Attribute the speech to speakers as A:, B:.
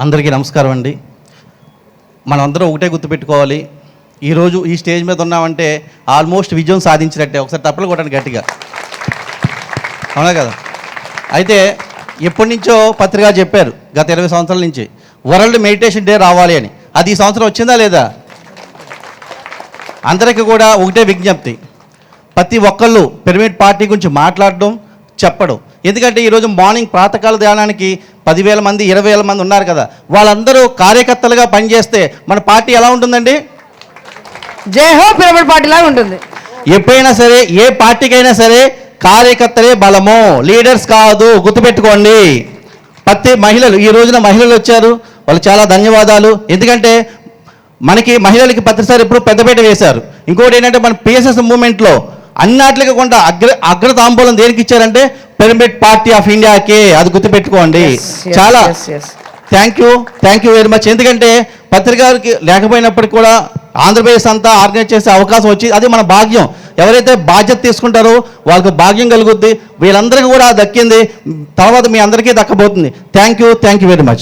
A: అందరికీ నమస్కారం అండి. మనమందరం ఒకటే గుర్తుపెట్టుకోవాలి. ఈరోజు ఈ స్టేజ్ మీద ఉన్నామంటే ఆల్మోస్ట్ విజయం సాధించినట్టే. ఒకసారి తప్పలు కొట్టండి గట్టిగా. అవునా కదా? అయితే ఎప్పటి నుంచో పత్రిక చెప్పారు గత ఇరవై సంవత్సరాల నుంచి. వరల్డ్ మెడిటేషన్ డే రావాలి అని. అది ఈ సంవత్సరం వచ్చిందా లేదా? అందరికీ కూడా ఒకటే విజ్ఞప్తి. ప్రతి ఒక్కళ్ళు పిరమిడ్ పార్టీ గురించి మాట్లాడడం చెప్పడం. ఎందుకంటే ఈరోజు మార్నింగ్ ప్రాతకాల ధ్యానానికి పదివేల మంది ఇరవై వేల మంది ఉన్నారు కదా. వాళ్ళందరూ కార్యకర్తలుగా పనిచేస్తే మన పార్టీ ఎలా ఉంటుందండి?
B: జై హో పిరమిడ్ పార్టీ లాగా ఉంటుంది.
A: ఎప్పుడైనా సరే ఏ పార్టీకైనా సరే కార్యకర్తలే బలము. లీడర్స్ కాదు గుర్తుపెట్టుకోండి. ప్రతి మహిళలు ఈ రోజున మహిళలు వచ్చారు. వాళ్ళు చాలా ధన్యవాదాలు. ఎందుకంటే మనకి మహిళలకి ప్రతిసారి ఎప్పుడు పెద్దపేట వేశారు. ఇంకోటి ఏంటంటే మన పిఎస్ఎస్ మూమెంట్లో అన్నాట్లకి కూడా అగ్ర అగ్ర తాంబూలం దేనికి ఇచ్చారంటే పిరమిడ్ పార్టీ ఆఫ్ ఇండియాకే అది గుర్తుపెట్టుకోండి. చాలా. Thank you thank you very much ఎందుకంటే పత్రికారికి లేకపోయినప్పటికీ కూడా ఆంధ్రప్రదేశ్ అంతా ఆర్గనైజ్ చేసే అవకాశం వచ్చి అది మన భాగ్యం. ఎవరైతే బాధ్యత తీసుకుంటారో వాళ్ళకి భాగ్యం కలుగుద్ది. వీళ్ళందరికీ కూడా దక్కింది. తర్వాత మీ అందరికీ దక్కబోతుంది. Thank you thank you very much